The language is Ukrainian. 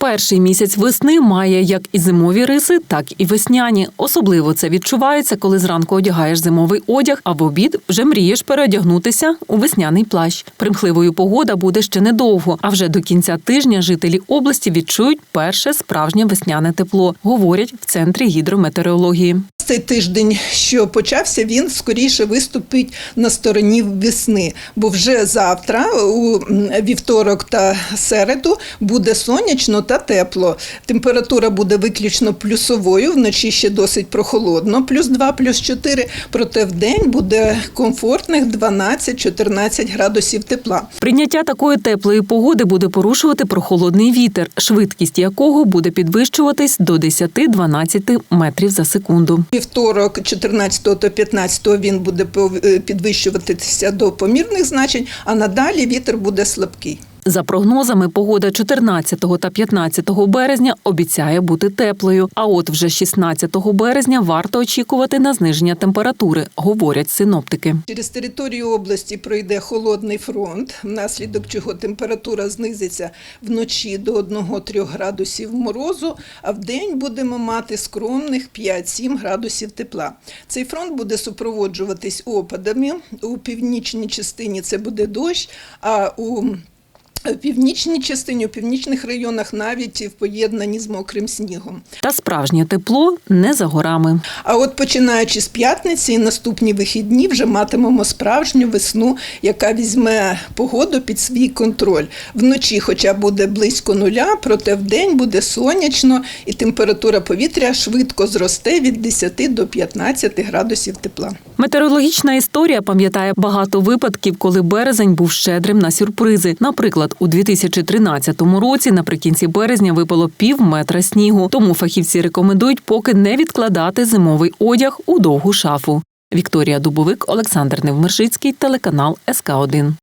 Перший місяць весни має як і зимові риси, так і весняні. Особливо це відчувається, коли зранку одягаєш зимовий одяг, а в обід вже мрієш переодягнутися у весняний плащ. Примхливою погода буде ще недовго, а вже до кінця тижня жителі області відчують перше справжнє весняне тепло, говорять в центрі гідрометеорології. Цей тиждень, що почався, він скоріше виступить на стороні весни, бо вже завтра, у вівторок та середу, буде сонячно та тепло. Температура буде виключно плюсовою, вночі ще досить прохолодно, плюс 2, плюс 4, проте в день буде комфортних 12-14 градусів тепла. Прийняття такої теплої погоди буде порушувати прохолодний вітер, швидкість якого буде підвищуватись до 10-12 метрів за секунду. Вівторок, 14 та 15 він буде е, підвищуватися до помірних значень, а надалі вітер буде слабкий. За прогнозами, погода 14 та 15 березня обіцяє бути теплою. А от вже 16 березня варто очікувати на зниження температури, говорять синоптики. Через територію області пройде холодний фронт, внаслідок чого температура знизиться вночі до 1-3 градусів морозу, а вдень будемо мати скромних 5-7 градусів тепла. Цей фронт буде супроводжуватись опадами. У північній частині це буде дощ, а у в північній частині, у північних районах навіть в поєднанні з мокрим снігом. Та справжнє тепло не за горами. А от починаючи з п'ятниці і наступні вихідні вже матимемо справжню весну, яка візьме погоду під свій контроль. Вночі, хоча буде близько нуля, проте вдень буде сонячно і температура повітря швидко зросте від 10 до 15 градусів тепла. Метеорологічна історія пам'ятає багато випадків, коли березень був щедрим на сюрпризи. Наприклад, у 2013 році наприкінці березня випало пів метра снігу. Тому фахівці рекомендують поки не відкладати зимовий одяг у довгу шафу. Вікторія Дубовик, Олександр Невмершицький, телеканал СК 1